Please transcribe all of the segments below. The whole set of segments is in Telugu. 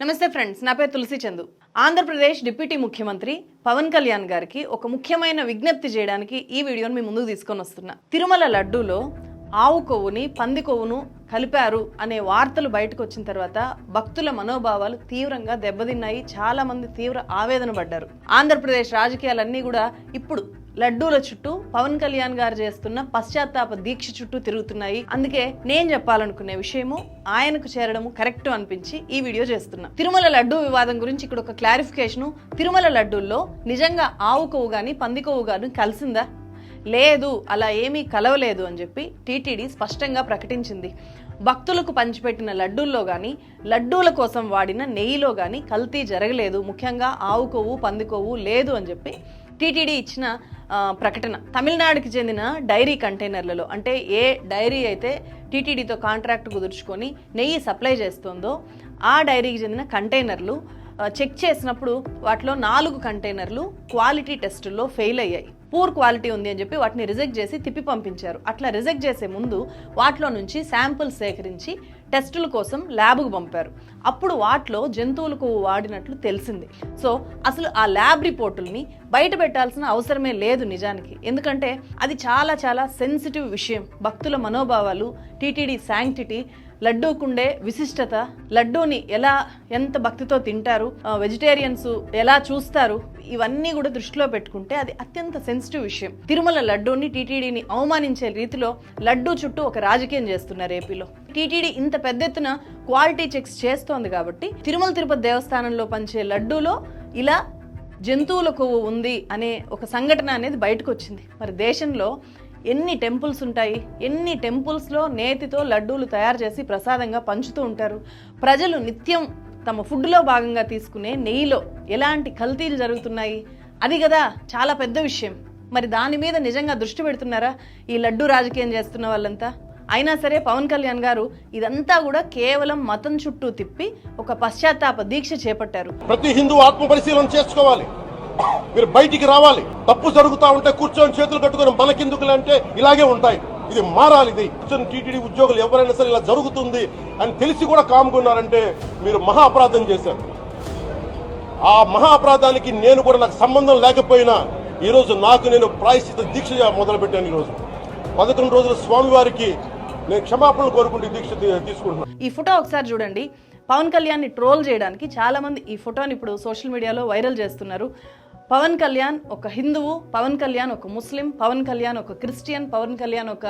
నమస్తే ఫ్రెండ్స్ నా పేరు తులసి చందు. ఆంధ్రప్రదేశ్ డిప్యూటీ ముఖ్యమంత్రి పవన్ కళ్యాణ్ గారికి ఒక ముఖ్యమైన విజ్ఞప్తి చేయడానికి ఈ వీడియోని మీ ముందుకు తీసుకొని వస్తున్నా. తిరుమల లడ్డూలో ఆవు కొవ్వుని పంది కొవ్వును కలిపారు అనే వార్తలు బయటకు వచ్చిన తర్వాత భక్తుల మనోభావాలు తీవ్రంగా దెబ్బతిన్నాయి. చాలా మంది తీవ్ర ఆవేదన పడ్డారు. ఆంధ్రప్రదేశ్ రాజకీయాలన్నీ కూడా ఇప్పుడు లడ్డూల చుట్టూ పవన్ కళ్యాణ్ గారు చేస్తున్న పశ్చాత్తాప దీక్ష చుట్టూ తిరుగుతున్నాయి. అందుకే నేను చెప్పాలనుకునే విషయము ఆయనకు చేరడము కరెక్ట్ అనిపించి ఈ వీడియో చేస్తున్నా. తిరుమల లడ్డూ వివాదం గురించి ఇక్కడ ఒక క్లారిఫికేషన్ తిరుమల లడ్డూల్లో నిజంగా ఆవు కొవ్వు గాని పంది కొవ్వు గాని కలిసిందా? లేదు అలా ఏమీ కలవలేదు అని చెప్పి టీటీడీ స్పష్టంగా ప్రకటించింది. భక్తులకు పంచిపెట్టిన లడ్డూల్లో కానీ లడ్డూల కోసం వాడిన నెయ్యిలో కానీ కల్తీ జరగలేదు. ముఖ్యంగా ఆవు కొవ్వు పంది కొవ్వు లేదు అని చెప్పి టీటీడీ ఇచ్చిన ప్రకటన. తమిళనాడుకి చెందిన డైరీ కంటైనర్లలో అంటే ఏ డైరీ అయితే టీటీడీతో కాంట్రాక్ట్ కుదుర్చుకొని నెయ్యి సప్లై చేస్తుందో ఆ డైరీకి చెందిన కంటైనర్లు చెక్ చేసినప్పుడు వాటిలో నాలుగు కంటైనర్లు క్వాలిటీ టెస్టుల్లో ఫెయిల్ అయ్యాయి. పూర్ క్వాలిటీ ఉంది అని చెప్పి వాటిని రిజెక్ట్ చేసి తిప్పి పంపించారు. అట్లా రిజెక్ట్ చేసే ముందు వాటిలో నుంచి శాంపుల్స్ సేకరించి టెస్టుల కోసం ల్యాబ్కు పంపారు. అప్పుడు వాటిలో జంతువులకు వాడినట్లు తెలిసింది. సో అసలు ఆ ల్యాబ్ రిపోర్టుల్ని బయట పెట్టాల్సిన అవసరమే లేదు నిజానికి. ఎందుకంటే అది చాలా చాలా సెన్సిటివ్ విషయం. భక్తుల మనోభావాలు టీటీడీ శాంక్టిటీ లడ్డూకుండే విశిష్టత. లడ్డూని ఎలా ఎంత భక్తితో తింటారు వెజిటేరియన్స్ ఎలా చూస్తారు ఇవన్నీ కూడా దృష్టిలో పెట్టుకుంటే అది అత్యంత సెన్సిటివ్ విషయం. తిరుమల లడ్డూని టీటీడీని అవమానించే రీతిలో లడ్డూ చుట్టూ ఒక రాజకీయం చేస్తున్నారు ఏపీలో. టీటీడీ ఇంత పెద్ద ఎత్తున క్వాలిటీ చెక్స్ చేస్తోంది కాబట్టి తిరుమల తిరుపతి దేవస్థానంలో పంచే లడ్డూలో ఇలా జంతువుల కొవ్వు ఉంది అనే ఒక సంఘటన అనేది బయటకు వచ్చింది మరి దేశంలో ఎన్ని టెంపుల్స్ ఉంటాయి? ఎన్ని టెంపుల్స్లో నేతితో లడ్డూలు తయారు చేసి ప్రసాదంగా పంచుతూ ఉంటారు? ప్రజలు నిత్యం తమ ఫుడ్లో భాగంగా తీసుకునే నెయ్యిలో ఎలాంటి కల్తీలు జరుగుతున్నాయి? అది కదా చాలా పెద్ద విషయం. మరి దాని మీద నిజంగా దృష్టి పెడుతున్నారా ఈ లడ్డు రాజకీయం చేస్తున్న వాళ్ళంతా? అయినా సరే పవన్ కళ్యాణ్ గారు ఇదంతా కూడా కేవలం మతం చుట్టూ తిప్పి ఒక పశ్చాత్తాప దీక్ష చేపట్టారు. ప్రతి హిందూ ఆత్మ పరిశీలన చేసుకోవాలి. మీరు బయటికి రావాలి. తప్పు జరుగుతా ఉంటే కూర్చొని చేతులు కట్టుకొని మనకెందుకులే అంటే ఇలాగే ఉంటాయి. ఇది మారాలి ఇది. కూర్చొని టీటీడీ ఉద్యోగులు ఎవరైనా సరే ఇలా జరుగుతుంది అని తెలిసి కూడా కాముకున్నారంటే మీరు మహా అపరాధం చేశారు. ఆ మహా అపరాధానికి నేను కూడా నాకు సంబంధం లేకపోయినా ఈరోజు నాకు నేను ప్రాయశ్చిత దీక్ష మొదలుపెట్టాను ఈరోజు. పదకొండు రోజులు స్వామివారికి నేను క్షమాపణలు కోరుకుంటూ దీక్ష తీసుకుంటున్నాను ఈ ఫోటో ఒకసారి చూడండి. పవన్ కళ్యాణ్ని ట్రోల్ చేయడానికి చాలా మంది ఈ ఫోటోని ఇప్పుడు సోషల్ మీడియాలో వైరల్ చేస్తున్నారు. పవన్ కళ్యాణ్ ఒక హిందువు పవన్ కళ్యాణ్ ఒక ముస్లిం పవన్ కళ్యాణ్ ఒక క్రిస్టియన్ పవన్ కళ్యాణ్ ఒక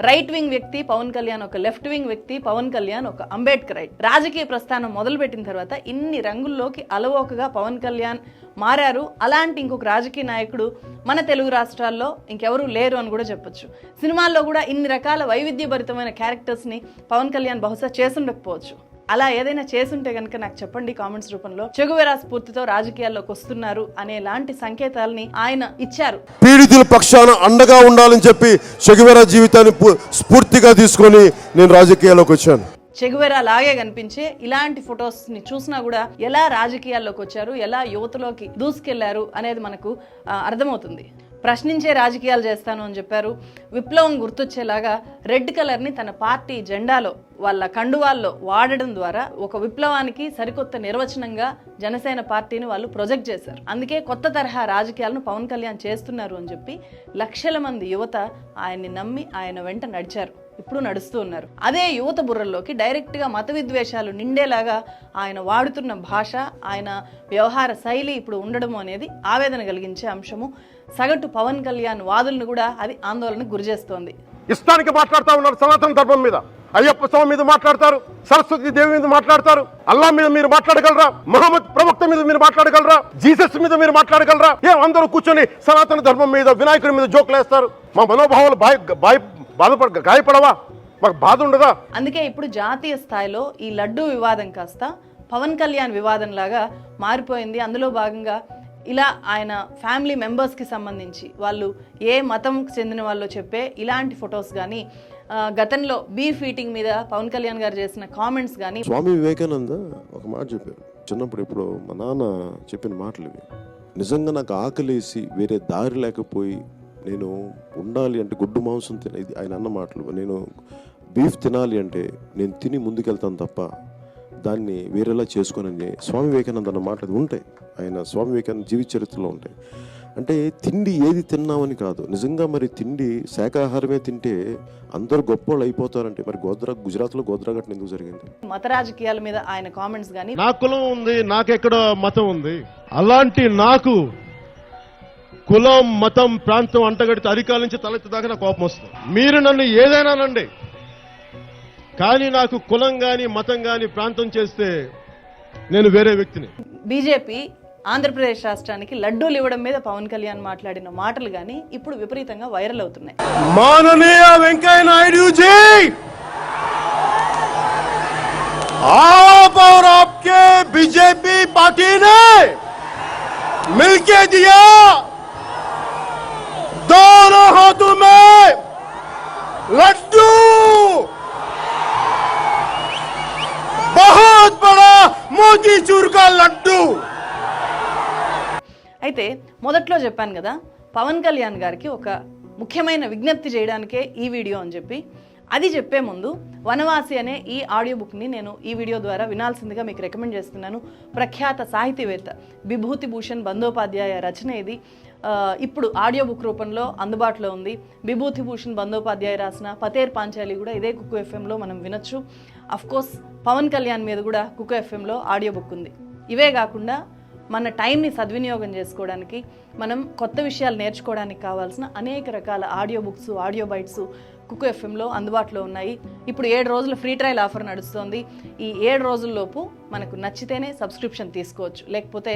రైట్ వింగ్ వ్యక్తి పవన్ కళ్యాణ్ ఒక లెఫ్ట్ వింగ్ వ్యక్తి పవన్ కళ్యాణ్ ఒక అంబేద్కర్ రాజకీయ ప్రస్థానం మొదలుపెట్టిన తర్వాత ఇన్ని రంగుల్లోకి అలవోకగా పవన్ కళ్యాణ్ మారారు. అలాంటి ఇంకొక రాజకీయ నాయకుడు మన తెలుగు రాష్ట్రాల్లో ఇంకెవరూ లేరు అని కూడా చెప్పొచ్చు. సినిమాల్లో కూడా ఇన్ని రకాల వైవిధ్యభరితమైన క్యారెక్టర్స్ని పవన్ కళ్యాణ్ బహుశా చేసుండకపోవచ్చు అలా ఏదైనా చేసుంటే కనుక నాకు చెప్పండి కామెంట్స్ రూపంలో. చెగువెరా స్ఫూర్తితో రాజకీయాల్లోకి వస్తున్నారు అనే లాంటి సంకేతాలని ఆయన ఇచ్చారు. పీడితుల పక్షాన అండగా ఉండాలని చెప్పి షగివెర జీవితాన్ని స్ఫూర్తిగా తీసుకొని నేను రాజకీయాల్లోకి వచ్చాను. చెగువెరా లాగే కనిపించే ఇలాంటి ఫొటోస్ని చూసినా కూడా ఎలా రాజకీయాల్లోకి వచ్చారు ఎలా యువతలోకి దూసుకెళ్ళారు అనేది మనకు అర్థమవుతుంది. ప్రశ్నించే రాజకీయాలు చేస్తాను అని చెప్పారు. విప్లవం గుర్తొచ్చేలాగా రెడ్ కలర్ని తన పార్టీ జెండాలో వాళ్ళ కండువాల్లో వాడడం ద్వారా ఒక విప్లవానికి సరికొత్త నిర్వచనంగా జనసేన పార్టీని వాళ్ళు ప్రొజెక్ట్ చేశారు. అందుకే కొత్త తరహా రాజకీయాలను పవన్ కళ్యాణ్ చేస్తున్నారు అని చెప్పి లక్షల మంది యువత ఆయన్ని నమ్మి ఆయన వెంట నడిచారు. ఇప్పుడు నడుస్తూ ఉన్నారు. అదే యువత బుర్రల్లోకి డైరెక్ట్గా మత విద్వేషాలు నిండేలాగా ఆయన వాడుతున్న భాష ఆయన వ్యవహార శైలి ఇప్పుడు ఉండడం అనేది ఆవేదన కలిగించే అంశము. సగటు పవన్ కళ్యాణ్ వాదులను కూడా అది ఆందోళనకు గురిచేస్తోంది ఇష్టానికి మాట్లాడుతూ ఉన్నారు సనాతన ధర్మం మీద. అయ్యప్ప స్వామి మీద మాట్లాడతారు సరస్వతి దేవి మీద మాట్లాడతారు అల్లా మీద మీరు మాట్లాడగలరా మహమ్మద్ ప్రవక్త మీద మీరు మాట్లాడగలరా జీసస్ మీద మీరు మాట్లాడగలరా? ఏ అందరూ కూర్చొని సనాతన ధర్మం మీద వినాయకుడి మీద జోకులేస్తారు? మా మనోభావాలు బాయ్ బాయ్ బాధపడ గాయపడవా? మాకు బాధ ఉండదా? అందుకే ఇప్పుడు జాతీయ స్థాయిలో ఈ లడ్డూ వివాదం కాస్త పవన్ కళ్యాణ్ వివాదం లాగా మారిపోయింది. అందులో భాగంగా ఇలా ఆయన ఫ్యామిలీ మెంబర్స్కి సంబంధించి వాళ్ళు ఏ మతంకి చెందిన వాళ్ళు చెప్పే ఇలాంటి ఫొటోస్ కానీ గతంలో బీఫ్ ఈటింగ్ మీద పవన్ కళ్యాణ్ గారు చేసిన కామెంట్స్ కానీ స్వామి వివేకానంద ఒక మాట చెప్పారు. చిన్నప్పుడు ఇప్పుడు మా నాన్న చెప్పిన మాటలు ఇవి. నిజంగా నాకు ఆకలేసి వేరే దారి లేకపోయి నేను ఉండాలి అంటే గుడ్డు మాంసం తిన ఇది ఆయన అన్న మాటలు. నేను బీఫ్ తినాలి అంటే నేను తిని ముందుకెళ్తాను తప్ప దాన్ని వేరేలా చేసుకోనని స్వామి వివేకానంద అన్న మాటలు ఉంటాయి. ఆయన స్వామి వివేకానంద జీవిత చరిత్రలో ఉంటాయి. అంటే తిండి ఏది తిన్నామని కాదు. నిజంగా మరి తిండి శాకాహారమే తింటే అందరూ గొప్పోళ్ళు అయిపోతారంటే మరి గోద్రా గుజరాత్లో గోద్రా ఘటన ఎందుకు జరిగింది? మత రాజకీయాల మీద ఆయన కామెంట్స్ కానీ నా కులం ఉంది నాకెక్కడ మతం ఉంది. అలాంటి నాకు కులం మతం ప్రాంతం అంటగడితే అరికాల నుంచి తలెత్తి దాకా నాకు కోపం వస్తుంది మీరు నన్ను ఏదైనానండి కానీ నాకు కులం గాని మతం గాని ప్రాంతం చేస్తే నేను వేరే వ్యక్తిని బీజేపీ ఆంధ్రప్రదేశ్ రాష్ట్రానికి లడ్డూలు ఇవ్వడం మీద పవన్ కళ్యాణ్ మాట్లాడిన మాటలు కానీ ఇప్పుడు విపరీతంగా వైరల్ అవుతున్నాయి माननीय वेंकैया नायडू जी आप और आपके बीजेपी पार्टी ने मिलके दिया दोनों हाथों में लड्डू बहुत बड़ा मोती चूर का लड्डू అయితే మొదట్లో చెప్పాను కదా పవన్ కళ్యాణ్ గారికి ఒక ముఖ్యమైన విజ్ఞప్తి చేయడానికే ఈ వీడియో అని చెప్పి అది చెప్పే ముందు వనవాసి అనే ఈ ఆడియో బుక్ని నేను ఈ వీడియో ద్వారా వినాల్సిందిగా మీకు రికమెండ్ చేస్తున్నాను ప్రఖ్యాత సాహితీవేత్త విభూతి భూషణ్ బందోపాధ్యాయ రచన ఇది ఆ, ఇప్పుడు ఆడియో బుక్ రూపంలో అందుబాటులో ఉంది. విభూతి భూషణ్ బందోపాధ్యాయ రాసిన పతేర్ పాంచాలి కూడా ఇదే కుక్కు ఎఫ్ఎంలో మనం వినొచ్చు. అఫ్ కోర్స్ పవన్ కళ్యాణ్ మీద కూడా కుక్కు ఎఫ్ఎంలో ఆడియో బుక్ ఉంది. ఇవే కాకుండా మన టైంని సద్వినియోగం చేసుకోవడానికి మనం కొత్త విషయాలు నేర్చుకోవడానికి కావాల్సిన అనేక రకాల audio books audio bytes Kuku ఎఫ్ఎంలో అందుబాటులో ఉన్నాయి. ఇప్పుడు ఏడు రోజుల ఫ్రీ ట్రయల్ ఆఫర్ నడుస్తుంది. ఈ ఏడు రోజుల్లోపు మనకు నచ్చితేనే సబ్స్క్రిప్షన్ తీసుకోవచ్చు. లేకపోతే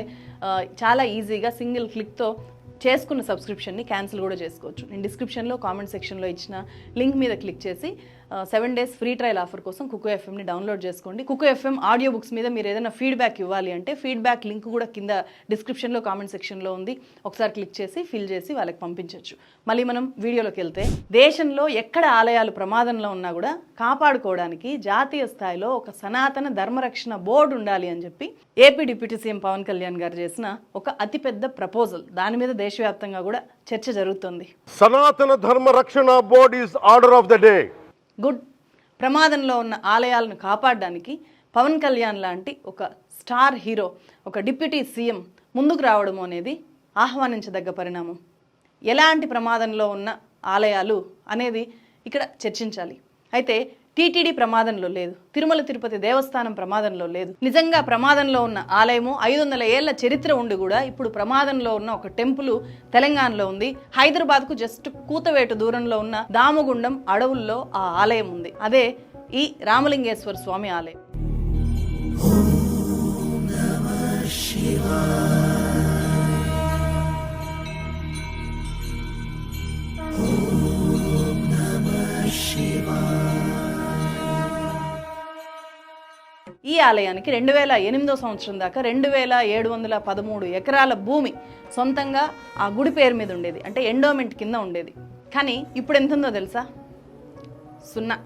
చాలా ఈజీగా సింగిల్ క్లిక్తో చేసుకున్న సబ్స్క్రిప్షన్ని క్యాన్సిల్ కూడా చేసుకోవచ్చు. నేను డిస్క్రిప్షన్లో కామెంట్ సెక్షన్లో ఇచ్చిన లింక్ మీద క్లిక్ చేసి seven days free trial offer కోసం కుకు ఎఫ్ఎంని డౌన్లోడ్ చేసుకోండి. కుకు ఎఫ్ఎం ఆడియో బుక్స్ మీద మీరు ఏదైనా ఫీడ్బ్యాక్ ఇవ్వాలి అంటే ఫీడ్బ్యాక్ లింక్ కూడా కింద డిస్క్రిప్షన్లో కామెంట్ సెక్షన్లో ఉంది. ఒకసారి క్లిక్ చేసి ఫిల్ చేసి వాళ్ళకి పంపించవచ్చు మళ్ళీ మనం వీడియోలోకి వెళ్తే దేశంలో ఎక్కడ ఆలయాలు ప్రమాదంలో ఉన్నా కూడా కాపాడుకోవడానికి జాతీయ స్థాయిలో ఒక సనాతన ధర్మరక్షణ బోర్డు ఉండాలి అని చెప్పి AP deputy CM Pawan Kalyan garu చేసిన ఒక అతిపెద్ద ప్రపోజల్ దాని మీద దేశవ్యాప్తంగా కూడా చర్చ జరుగుతుంది. Sanatana Dharma Rakshana board is order of the day good ప్రమాదంలో ఉన్న ఆలయాలను కాపాడడానికి పవన్ కళ్యాణ్ లాంటి ఒక స్టార్ హీరో ఒక డిప్యూటీ సీఎం ముందుకు రావడం అనేది ఆహ్వానించదగ్గ పరిణామం. ఎలాంటి ప్రమాదంలో ఉన్న ఆలయాలు అనేది ఇక్కడ చర్చించాలి. అయితే టీటీడీ ప్రమాదంలో లేదు. తిరుమల తిరుపతి దేవస్థానం ప్రమాదంలో లేదు. నిజంగా ప్రమాదంలో ఉన్న ఆలయము ఐదు వందల ఏళ్ళ చరిత్ర ఉండి కూడా ఇప్పుడు ప్రమాదంలో ఉన్న ఒక టెంపుల్ తెలంగాణలో ఉంది. హైదరాబాద్కు జస్ట్ కూతవేటు దూరంలో ఉన్న దామగుండం అడవుల్లో ఆ ఆలయం ఉంది. అదే ఈ రామలింగేశ్వర స్వామి ఆలయం. ఈ ఆలయానికి రెండు వేల ఎనిమిదో సంవత్సరం దాకా రెండు వేల ఏడు వందల పదమూడు ఎకరాల భూమి సొంతంగా ఆ గుడి పేరు మీద ఉండేది. అంటే ఎండోమెంట్ కింద ఉండేది. కానీ ఇప్పుడు ఎంత ఉందో తెలుసా? సున్నా.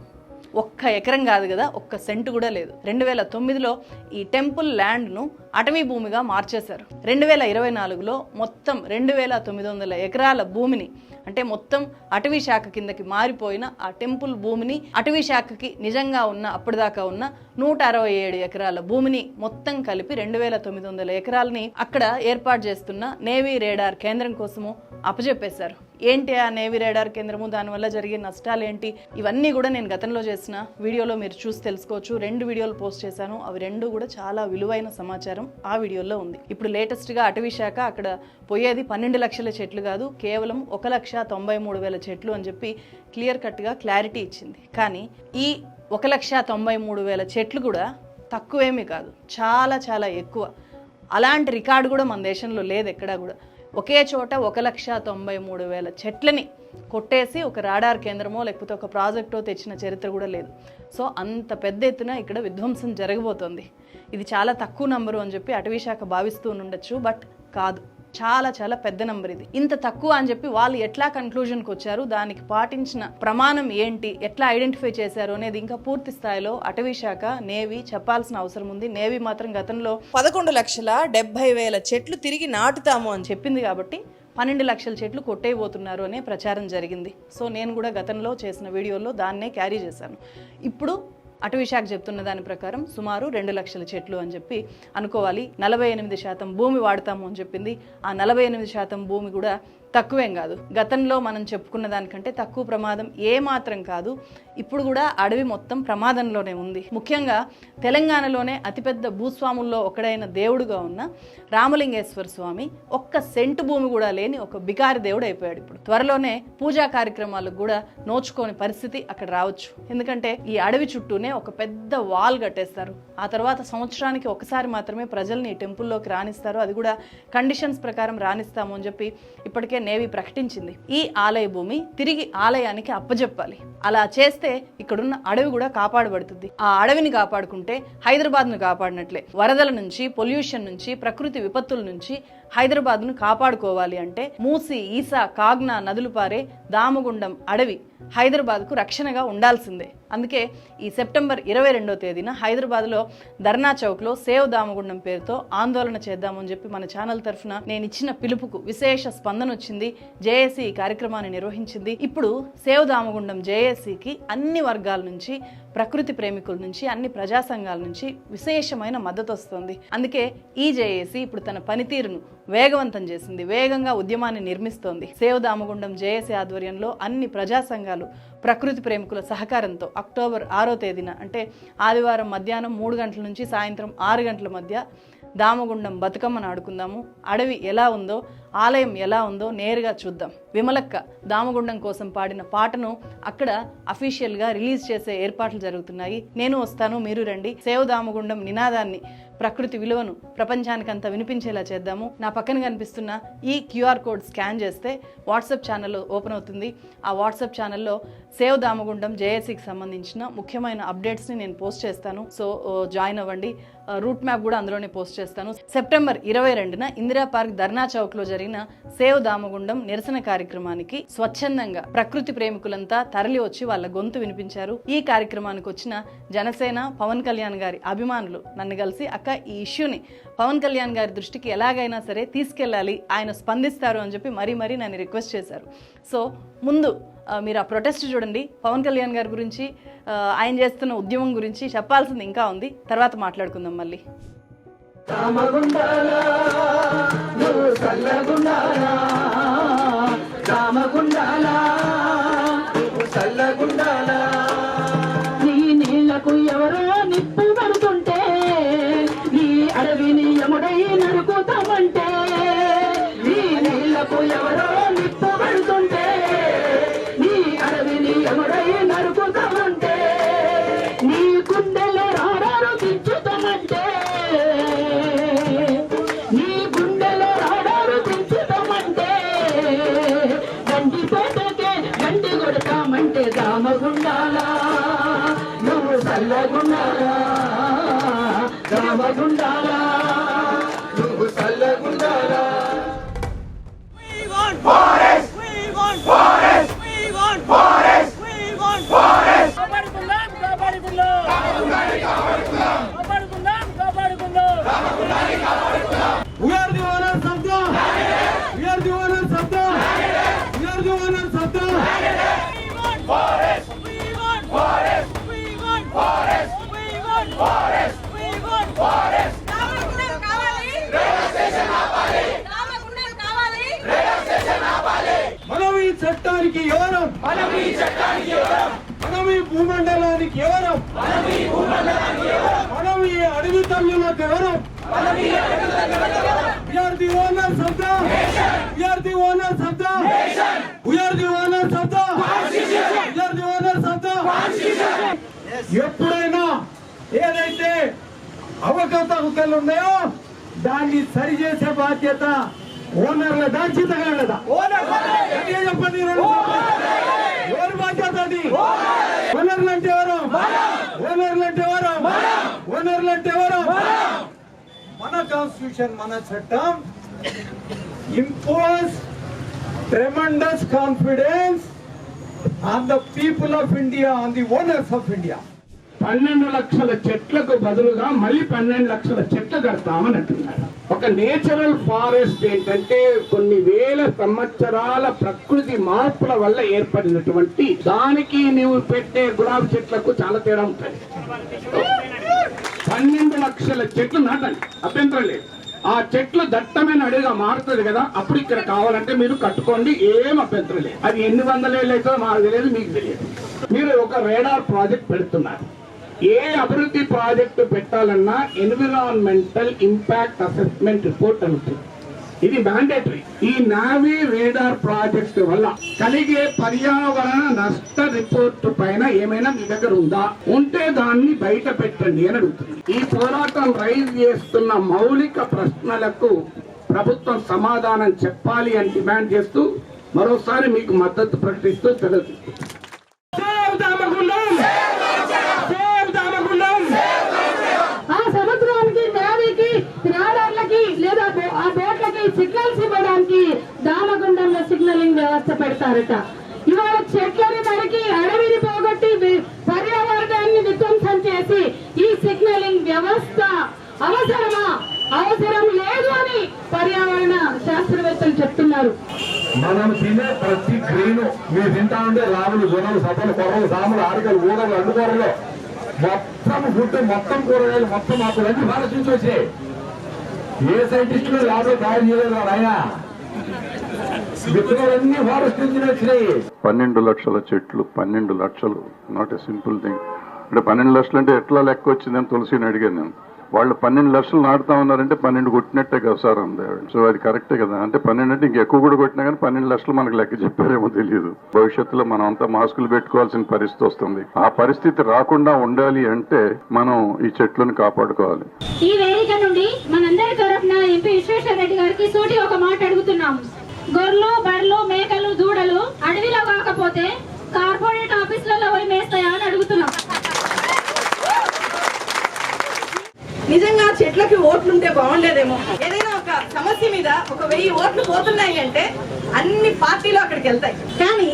ఒక్క ఎకరం కాదు కదా ఒక్క సెంటు కూడా లేదు. రెండు వేల తొమ్మిదిలో ఈ టెంపుల్ ల్యాండ్ను అటవీ భూమిగా మార్చేశారు. రెండు వేల ఇరవై నాలుగులో మొత్తం రెండు వేల తొమ్మిది వందల ఎకరాల భూమిని అంటే మొత్తం అటవీ శాఖ కిందకి మారిపోయిన ఆ టెంపుల్ భూమిని అటవీ శాఖకి నిజంగా ఉన్న అప్పటిదాకా ఉన్న నూట అరవై ఏడు ఎకరాల భూమిని మొత్తం కలిపి రెండు వేల తొమ్మిది వందల ఎకరాలని అక్కడ ఏర్పాటు చేస్తున్న నేవీ రేడార్ కేంద్రం కోసము అప్పజెప్పేశారు. ఏంటి ఆ నేవీ రేడార్ కేంద్రము? దానివల్ల జరిగే నష్టాలు ఏంటి? ఇవన్నీ కూడా నేను గతంలో చేసిన వీడియోలో మీరు చూసి తెలుసుకోవచ్చు. రెండు వీడియోలు పోస్ట్ చేశాను. అవి రెండు కూడా చాలా విలువైన సమాచారం ఆ వీడియోలో ఉంది. ఇప్పుడు లేటెస్ట్గా అటవీ శాఖ అక్కడ పోయేది పన్నెండు లక్షల చెట్లు కాదు కేవలం ఒక లక్ష తొంభై మూడు వేల చెట్లు అని చెప్పి క్లియర్ కట్గా క్లారిటీ ఇచ్చింది. కానీ ఈ ఒక లక్ష తొంభై మూడు వేల చెట్లు కూడా తక్కువేమీ కాదు. చాలా చాలా ఎక్కువ. అలాంటి రికార్డు కూడా మన దేశంలో లేదు ఎక్కడా కూడా. ఒకే చోట ఒక లక్ష తొంభై మూడు వేల చెట్లని కొట్టేసి ఒక రాడార్ కేంద్రమో లేకపోతే ఒక ప్రాజెక్టో తెచ్చిన చరిత్ర కూడా లేదు. సో అంత పెద్ద ఎత్తున ఇక్కడ విధ్వంసం జరగబోతోంది. ఇది చాలా తక్కువ నంబరు అని చెప్పి అటవీ శాఖ భావిస్తూ ఉండొచ్చు బట్ కాదు. చాలా చాలా పెద్ద నంబర్ ఇది. ఇంత తక్కువ అని చెప్పి వాళ్ళు ఎట్లా కన్క్లూజన్కి వచ్చారు? దానికి పాటించిన ప్రమాణం ఏంటి? ఎట్లా ఐడెంటిఫై చేశారు? అనేది ఇంకా పూర్తి స్థాయిలో అటవీ శాఖ నేవీ చెప్పాల్సిన అవసరం ఉంది. నేవీ మాత్రం గతంలో పదకొండు లక్షల డెబ్బై వేల చెట్లు తిరిగి నాటుతాము అని చెప్పింది కాబట్టి పన్నెండు లక్షల చెట్లు కొట్టేయబోతున్నారు అనే ప్రచారం జరిగింది. సో నేను కూడా గతంలో చేసిన వీడియోలో దాన్నే క్యారీ చేశాను. ఇప్పుడు అటవీ శాఖ చెప్తున్న దాని ప్రకారం సుమారు రెండు లక్షల చెట్లు అని చెప్పి అనుకోవాలి. నలభై ఎనిమిది శాతం భూమి వాడతాము అని చెప్పింది. ఆ నలభై ఎనిమిది శాతం భూమి కూడా తక్కువేం కాదు. గతంలో మనం చెప్పుకున్న దానికంటే తక్కువ ప్రమాదం ఏ మాత్రం కాదు. ఇప్పుడు కూడా అడవి మొత్తం ప్రమాదంలోనే ఉంది. ముఖ్యంగా తెలంగాణలోనే అతిపెద్ద భూస్వాముల్లో ఒకడైన దేవుడుగా ఉన్న రామలింగేశ్వర స్వామి ఒక్క సెంటు భూమి కూడా లేని ఒక బికారి దేవుడు అయిపోయాడు ఇప్పుడు. త్వరలోనే పూజా కార్యక్రమాలకు కూడా నోచుకోని పరిస్థితి అక్కడ రావచ్చు. ఎందుకంటే ఈ అడవి చుట్టూనే ఒక పెద్ద వాల్ కట్టేస్తారు. ఆ తర్వాత సంవత్సరానికి ఒకసారి మాత్రమే ప్రజల్ని టెంపుల్లోకి రాణిస్తారు అది కూడా కండిషన్స్ ప్రకారం రాణిస్తాము అని చెప్పి ఇప్పటికే నేవీ ప్రకటించింది. ఈ ఆలయ భూమి తిరిగి ఆలయానికి అప్పజెప్పాలి. అలా చేస్తే ఇక్కడున్న అడవి కూడా కాపాడబడుతుంది. ఆ అడవిని కాపాడుకుంటే హైదరాబాద్ను కాపాడినట్లే. వరదల నుంచి పొల్యూషన్ నుంచి ప్రకృతి విపత్తుల నుంచి హైదరాబాద్ను కాపాడుకోవాలి అంటే మూసి ఈసా కాగ్నా నదులు పారే దామగుండం అడవి హైదరాబాద్కు రక్షణగా ఉండాల్సిందే. అందుకే ఈ సెప్టెంబర్ ఇరవై రెండో తేదీన హైదరాబాద్లో ధర్నా చౌక్లో సేవ్ దామగుండం పేరుతో ఆందోళన చేద్దామని చెప్పి మన ఛానల్ తరఫున నేను ఇచ్చిన పిలుపుకు విశేష స్పందన వచ్చింది. జేఏసీ ఈ కార్యక్రమాన్ని నిర్వహించింది. ఇప్పుడు సేవ్ దామగుండం జేఏసీకి అన్ని వర్గాల నుంచి ప్రకృతి ప్రేమికుల నుంచి అన్ని ప్రజా సంఘాల నుంచి విశేషమైన మద్దతు వస్తుంది. అందుకే ఈ జేఏసీ ఇప్పుడు తన పనితీరును వేగవంతం చేసింది. వేగంగా ఉద్యమాన్ని నిర్మిస్తోంది. సేవ్ దామగుండం జేఏసీ ఆధ్వర్యంలో అన్ని ప్రజా సంఘాలు ప్రకృతి ప్రేమికుల సహకారంతో అక్టోబర్ ఆరో తేదీన అంటే ఆదివారం మధ్యాహ్నం మూడు గంటల నుంచి సాయంత్రం ఆరు గంటల మధ్య దామగుండం బతుకమ్మను ఆడుకుందాము. అడవి ఎలా ఉందో ఆలయం ఎలా ఉందో నేరుగా చూద్దాం. విమలక్క దామగుండం కోసం పాడిన పాటను అక్కడ అఫీషియల్గా రిలీజ్ చేసే ఏర్పాట్లు జరుగుతున్నాయి. నేను వస్తాను మీరు రండి. సేవ్ దామగుండం నినాదాన్ని ప్రకృతి విలువను ప్రపంచానికంతా వినిపించేలా చేద్దాము. నా పక్కన కనిపిస్తున్న ఈ క్యూఆర్ కోడ్ స్కాన్ చేస్తే వాట్సాప్ ఛానల్ ఓపెన్ అవుతుంది. ఆ వాట్సాప్ ఛానల్లో సేవ్ దామగుండం జేఏసీకి సంబంధించిన ముఖ్యమైన అప్డేట్స్ని నేను పోస్ట్ చేస్తాను. సో జాయిన్ అవ్వండి. రూట్ మ్యాప్ కూడా అందులోనే పోస్ట్ చేస్తాను. సెప్టెంబర్ ఇరవై రెండున ఇందిరా పార్క్ ధర్నా చౌక్లో జరిగిన సేవ్ దామగుండం నిరసన కార్యక్రమానికి స్వచ్ఛందంగా ప్రకృతి ప్రేమికులంతా తరలి వచ్చి వాళ్ళ గొంతు వినిపించారు. ఈ కార్యక్రమానికి వచ్చిన జనసేన పవన్ కళ్యాణ్ గారి అభిమానులు నన్ను కలిసి అక్క ఈ ఇష్యూని పవన్ కళ్యాణ్ గారి దృష్టికి ఎలాగైనా సరే తీసుకెళ్ళాలి ఆయన స్పందిస్తారు అని చెప్పి మరీ మరీ నన్ను రిక్వెస్ట్ చేశారు. సో ముందు మీరు ఆ ప్రొటెస్ట్ చూడండి. పవన్ కళ్యాణ్ గారి గురించి ఆయన చేస్తున్న ఉద్యమం గురించి చెప్పాల్సింది ఇంకా ఉంది. తర్వాత మాట్లాడుకుందాం మళ్ళీ. రామగుండాలా నువ్వు చల్లగుండాలా రామగుండాలా భూమండలానికి ఎవరం? మనం ఈ భూమండలానికి ఎవరం? మనం ఈ అడవి తల్లులకు ఎవరం? ఎప్పుడైనా ఏదైతే అవకాశాలు ఉన్నాయో దాన్ని సరిచేసే బాధ్యత ఓనర్ల దాచి తగలదా గట్టిగా చెప్పండి రెండు సార్లు. ఎవరి బాధ్యత అది ఓనర్లు అంటే ఎవరు ఓనర్లు అంటే ఎవరు ఓనర్లు అంటే ఎవరు మన కాన్స్టిట్యూషన్ మన చట్టం impose tremendous confidence on the people of India on the owners of India పన్నెండు లక్షల చెట్లకు బదులుగా మళ్ళీ పన్నెండు లక్షల చెట్లు కడతామని ఒక నేచురల్ ఫారెస్ట్ ఏంటంటే కొన్ని వేల సంవత్సరాల ప్రకృతి మార్పుల వల్ల ఏర్పడినటువంటి దానికి నువ్వు పెట్టే గులాబీ చెట్లకు చాలా తేడా ఉంటుంది. పన్నెండు లక్షల చెట్లు నాటండి. అభ్యంతరం లేదు. ఆ చెట్లు దట్టమైన అడిగా మారుతుంది కదా అప్పుడు ఇక్కడ కావాలంటే మీరు కట్టుకోండి ఏం అభ్యంతరం లేదు. అది ఎన్ని వందల ఏళ్ళు అవుతుందో మాకు తెలియదు మీకు తెలియదు. మీరు ఒక రేడార్ ప్రాజెక్ట్ పెడుతున్నారు. ఏ అభివృద్ధి ప్రాజెక్టు పెట్టాలన్నా ఎన్విరాన్మెంటల్ ఇంపాక్ట్ అసెస్మెంట్ రిపోర్ట్ అవుతుంది. ఇది మ్యాండేటరీ. ఈ నావీ రేడార్ ప్రాజెక్ట్ వల్ల కలిగే పర్యావరణ నష్ట రిపోర్టు పైన ఏమైనా మీ దగ్గర ఉందా ఉంటే దాన్ని బయట పెట్టండి అని అడుగుతుంది ఈ పోరాటం రైజ్ చేస్తున్న మౌలిక ప్రశ్నలకు ప్రభుత్వం సమాధానం చెప్పాలి అని డిమాండ్ చేస్తూ మరోసారి మీకు మద్దతు ప్రకటిస్తూ తెలుస్తుంది సిగ్నలింగ్ వ్యవస్థ పెడతారట ఇవాళ చెట్లని నరికి అడవిని పోగొట్టి పర్యావరణాన్ని విధ్వంసం చేసి ఈ సిగ్నలింగ్ వ్యవస్థ అవసరమా? అవసరం లేదు అని పర్యావరణ శాస్త్రవేత్తలు చెప్తున్నారు. మనం తినే ప్రతి గ్రీన్ మీరు తింటా ఉండే రాములు జొన్నలు సభలు కొరలు సాములు ఆడగలు ఊడలు అడ్డుకూరలు మొత్తం ఫుడ్ మొత్తం కూరగాయలు మొత్తం మాకు అన్ని ఫారెస్ట్ నుంచి వచ్చాయి. ఏ సైంటిస్టులు ల్యాబ్లో తయారు చేయలేదు ఆయన విత్తనాలన్నీ ఫారెస్ట్ నుంచి వచ్చినాయి పన్నెండు లక్షల చెట్లు పన్నెండు లక్షలు. నాట్ ఎ సింపుల్ థింగ్ అంటే పన్నెండు లక్షలు అంటే ఎట్లా లెక్క వచ్చిందని తులసిని అడిగాను నేను. వాళ్ళు పన్నెండు లక్షలు నాటుతా ఉన్నారంటే పన్నెండు కొట్టినట్టే కదా సార్ అంది. సో అది కరెక్టే కదా. అంటే పన్నెండు అంటే ఇంకెక్కువ కూడా కొట్టినా కానీ పన్నెండు లక్షలు మనకు లెక్క చెప్పారేమో తెలియదు. భవిష్యత్తులో మనం అంతా మాస్కులు పెట్టుకోవాల్సిన పరిస్థితి వస్తుంది. ఆ పరిస్థితి రాకుండా ఉండాలి అంటే మనం ఈ చెట్లను కాపాడుకోవాలి. ఈ వేదిక నుండి మనందరి తరఫున ఎంపీ విశ్వేశ్వర రెడ్డి గారికి సూటి ఒక మాట అడుగుతున్నాం గొర్రెలు బర్రెలు మేకలు దూడలు అడవిలో కాకపోతే కార్పొరేట్ ఆఫీసులలో పోయి మేస్తాయా అని అడుగుతున్నాం. నిజంగా చెట్లకి ఓట్లుంటే బాగుండేదేమో. ఏదైనా ఒక సమస్య మీద ఒక వెయ్యి ఓట్లు పోతున్నాయి అంటే అన్ని పార్టీలు అక్కడికి వెళ్తాయి. కానీ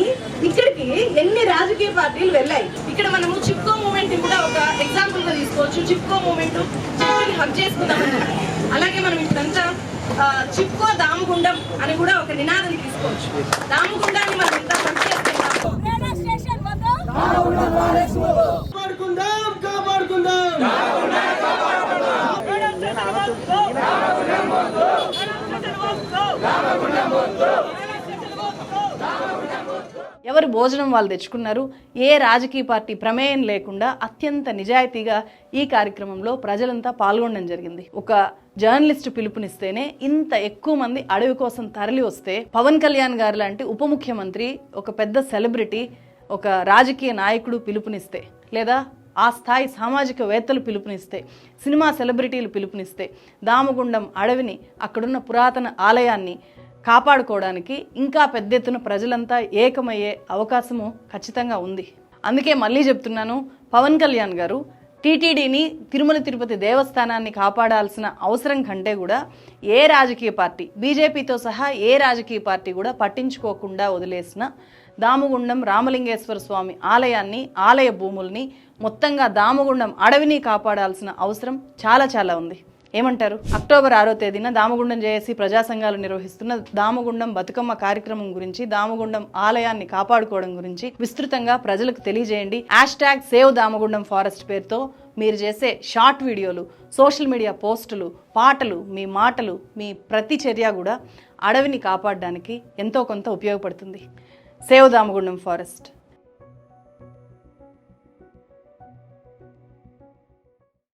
ఇక్కడికి ఎన్ని రాజకీయ పార్టీలు వెళ్ళాయి? ఇక్కడ మనము చిప్కో మూమెంట్ కూడా ఒక ఎగ్జాంపుల్గా తీసుకోవచ్చు. చిప్కో మూమెంట్ చెట్లని హక్ చేసుకుందామని అలాగే మనం ఇప్పుడంతా ఆ, చిప్కో దామగుండం అని కూడా ఒక నినాదం తీసుకోవచ్చు. దామగుండాన్ని మనం ఎంత కాపాడుకుందాం కాపాడుకుందాం. ఎవరి భోజనం వాళ్ళు తెచ్చుకున్నారు? ఏ రాజకీయ పార్టీ ప్రమేయం లేకుండా అత్యంత నిజాయితీగా ఈ కార్యక్రమంలో ప్రజలంతా పాల్గొనడం జరిగింది. ఒక జర్నలిస్ట్ పిలుపునిస్తేనే ఇంత ఎక్కువ మంది అడవి కోసం తరలి వస్తే పవన్ కళ్యాణ్ గారు లాంటి ఉప ముఖ్యమంత్రి ఒక పెద్ద సెలబ్రిటీ ఒక రాజకీయ నాయకుడు పిలుపునిస్తే లేదా ఆ స్థాయి సామాజికవేత్తలు పిలుపునిస్తే సినిమా సెలబ్రిటీలు పిలుపునిస్తే దామగుండం అడవిని అక్కడున్న పురాతన ఆలయాన్ని కాపాడుకోవడానికి ఇంకా పెద్ద ఎత్తున ప్రజలంతా ఏకమయ్యే అవకాశము ఖచ్చితంగా ఉంది. అందుకే మళ్ళీ చెప్తున్నాను పవన్ కళ్యాణ్ గారు టీటీడీని తిరుమల తిరుపతి దేవస్థానాన్ని కాపాడాల్సిన అవసరం కంటే కూడా ఏ రాజకీయ పార్టీ బీజేపీతో సహా ఏ రాజకీయ పార్టీ కూడా పట్టించుకోకుండా వదిలేసిన దాముగుండం రామలింగేశ్వర స్వామి ఆలయాన్ని ఆలయ భూముల్ని మొత్తంగా దామగుండం అడవిని కాపాడాల్సిన అవసరం చాలా చాలా ఉంది. ఏమంటారు? అక్టోబర్ ఆరో తేదీన దామగుండం జేఏసీ ప్రజా సంఘాలు నిర్వహిస్తున్న దామగుండం బతుకమ్మ కార్యక్రమం గురించి దామగుండం ఆలయాన్ని కాపాడుకోవడం గురించి విస్తృతంగా ప్రజలకు తెలియజేయండి. Hashtag save Damagundam forest పేరుతో మీరు చేసే షార్ట్ వీడియోలు సోషల్ మీడియా పోస్టులు పాటలు మీ మాటలు మీ ప్రతి చర్య కూడా అడవిని కాపాడడానికి ఎంతో కొంత ఉపయోగపడుతుంది. Save Damagundam forest.